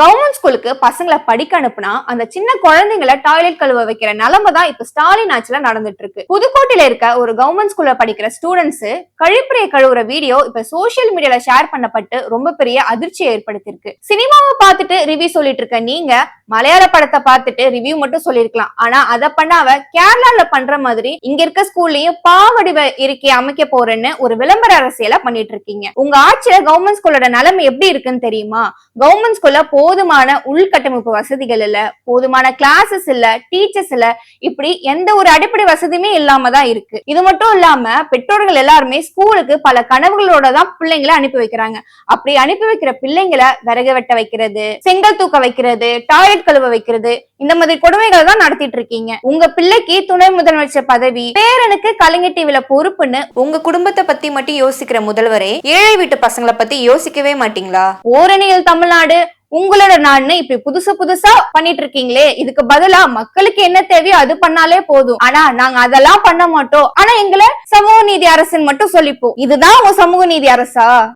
Government ஸ்கூலுக்கு பசங்களை படிக்க அனுப்புனா அந்த சின்ன குழந்தைங்களை டாய்லெட் கழுவ வைக்கிற நிலைமை தான் இப்ப ஸ்டாலின் ஆட்சியில நடந்துட்டு இருக்கு. புதுக்கோட்டையில இருக்க ஒரு கவர்மெண்ட் ஸ்கூல்ல படிக்கிற ஸ்டூடெண்ட்ஸ் கழிப்பறையை கழுவுற வீடியோ இப்ப சோஷியல் மீடியால ஷேர் பண்ணப்பட்டு ரொம்ப பெரிய அதிர்ச்சியை ஏற்படுத்தியிருக்கு. சினிமாவை பார்த்துட்டு ரிவ்யூ சொல்லிட்டு இருக்க நீங்க மலையாள படத்தை பார்த்துட்டு ரிவ்யூ மட்டும் சொல்லிருக்கலாம் ஆனா அதை பண்ணாவ கேரளால பண்ற மாதிரி இங்க இருக்க ஸ்கூல்லயும் பாவடிவ இருக்கை அமைக்க போறேன்னு ஒரு விளம்பர அரசியல பண்ணிட்டு இருக்கீங்க உங்க ஆட்சியில கவர்மெண்ட் ஸ்கூலோட நிலைமை எப்படி இருக்குன்னு தெரியுமா? கவர்மெண்ட் ஸ்கூல்ல போதுமான உள்கட்டமைப்பு வசதிகள் இல்ல போதுமான கிளாஸஸ் இல்ல டீச்சர்ஸ் இல்ல இப்படி எந்த ஒரு அடிப்படை வசதியுமே இல்லாம தான் இருக்கு. இது மட்டும் இல்லாம பெற்றோர்கள் எல்லாருமே ஸ்கூலுக்கு பல கனவுகளோட தான் பிள்ளைங்களை அனுப்பி வைக்கிறாங்க. அப்படி அனுப்பி வைக்கிற பிள்ளைங்களை விறகு வெட்ட வைக்கிறது செங்கல் தூக்க வைக்கிறது டாய்லெட் கழுவ வைக்கிறது. இந்த மாதிரி கொடுமைகளை தான் நடத்திட்டு இருக்கீங்க. உங்க பிள்ளைக்கு துணை முதலமைச்சர் பதவி பேரனுக்கு கலைஞர் டிவில பொறுப்புன்னு உங்க குடும்பத்தை பத்தி மட்டும் யோசிக்கிற முதல்வரே ஏழை வீட்டு பசங்களை பத்தி யோசிக்கவே மாட்டீங்களா? ஓரணியில் தமிழ்நாடு உங்களோட நாடுன்னு இப்படி புதுசு புதுசா பண்ணிட்டு இருக்கீங்களே. இதுக்கு பதிலா மக்களுக்கு என்ன தேவையோ அது பண்ணாலே போதும். ஆனா நாங்க அதெல்லாம் பண்ண மாட்டோம். ஆனா எங்களை சமூக நீதி அரசுன்னு மட்டும் சொல்லிப்போம். இதுதான் உங்க சமூக நீதி அரசா?